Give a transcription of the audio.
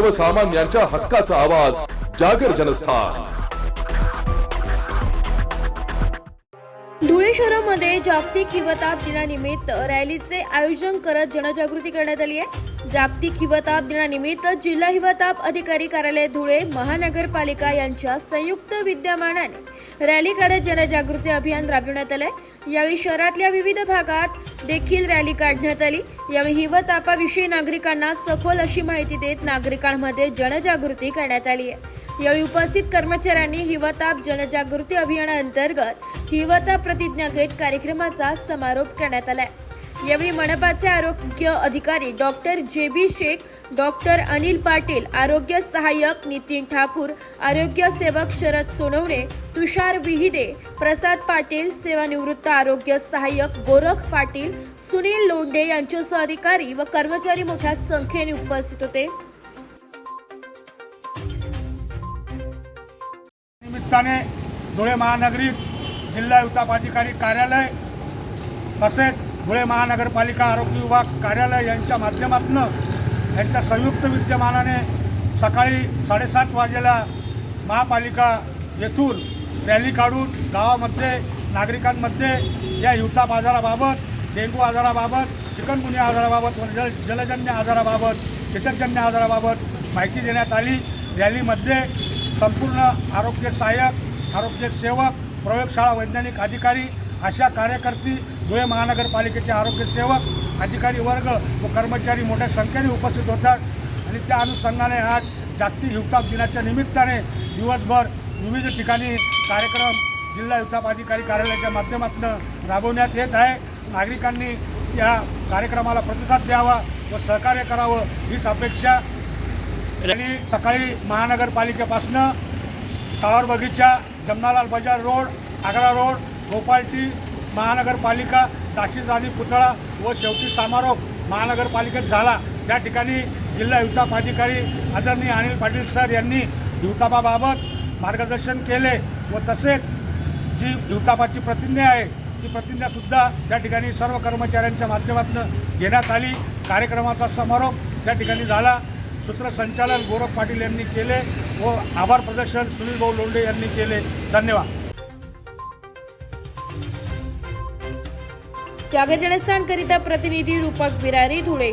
सर्वसामान्यांच्या हक्काचा आवाज जागर जनस्थान. धुळे शहरामध्ये जागतिक हिवताप दिनानिमित्त रॅलीचे आयोजन करत जनजागृती करण्यात आली आहे. जागतिक हिवताप दिनानिमित्त जिल्हा हिवताप अधिकारी कार्यालय धुळे महानगरपालिका यांच्या संयुक्त विद्यमानाने रॅली काढत जनजागृती अभियान राबविण्यात आले यावेळी शहरातल्या विविध भागात देखील रॅली काढण्यात आली. यावेळी हिवतापाविषयी नागरिकांना सखोल अशी माहिती देत नागरिकांमध्ये जनजागृती करण्यात आली आहे यावेळी उपस्थित कर्मचाऱ्यांनी हिवताप जनजागृती अभियानाअंतर्गत हिवताप प्रतिज्ञा घेत कार्यक्रमाचा समारोप करण्यात आलाय. यावेळी मनपाचे आरोग्य अधिकारी doctor J B Shaikh doctor Anil Patil आरोग्य सहाय्यक नितीन ठाकूर आरोग्य सेवक शरद सोनवणे तुषार विहिदे प्रसाद पाटील सेवानिवृत्त आरोग्य सहाय्यक गोरख पाटील सुनील लोंढे यांच्यासह अधिकारी व कर्मचारी मोठ्या संख्येने उपस्थित होते. निमित्ताने धुळे महानगरीत जिल्हा युताप अधिकारी कार्यालय तसेच धुळे महानगरपालिका आरोग्य विभाग कार्यालय यांच्या माध्यमातून यांच्या संयुक्त विद्यमानाने सकाळी साडेसात वाजेला महापालिका येथून रॅली काढून गावामध्ये नागरिकांमध्ये या युताप आजाराबाबत डेंग्यू आजाराबाबत चिकनगुन्या आजाराबाबत जल जलजन्य आजाराबाबत कीटकजन्य आजाराबाबत माहिती देण्यात आली. रॅलीमध्ये संपूर्ण आरोग्य सहाय्यक आरोग्य सेवक प्रयोगशाळा वैज्ञानिक अधिकारी अशा कार्यकर्ती धुळे महानगरपालिकेचे आरोग्य सेवक अधिकारी वर्ग व कर्मचारी मोठ्या संख्येने उपस्थित होतात. आणि त्या अनुषंगाने आज जागतिक हिवताप दिनाच्या निमित्ताने दिवसभर विविध ठिकाणी कार्यक्रम जिल्हा हिवताप अधिकारी कार्यालयाच्या माध्यमातून राबवण्यात येत आहे. नागरिकांनी या कार्यक्रमाला प्रतिसाद द्यावा व सहकार्य करावं हीच अपेक्षा. आणि सकाळी महानगरपालिकेपासनं टावर बगीचा जमनालाल बाजार रोड आग्रा रोड गोपालटी महानगरपालिका दाशीजानी पुतळा व शेवटी समारोप महानगरपालिकेत झाला. त्या ठिकाणी जिल्हा युताप अधिकारी आदरणीय अनिल पाटील सर यांनी युतापाबाबत मार्गदर्शन केले व तसेच जी युतापाची प्रतिज्ञा आहे ती प्रतिज्ञासुद्धा त्या ठिकाणी सर्व कर्मचाऱ्यांच्या माध्यमातून घेण्यात आली. कार्यक्रमाचा समारोप त्या ठिकाणी झाला. सूत्रसंचालन गोरख पाटील यांनी केले व आभार प्रदर्शन सुनील भाऊ लोंढे यांनी केले. धन्यवाद. जागर जनस्थानकरिता प्रतिनिधी रूपक बिरारी धुळे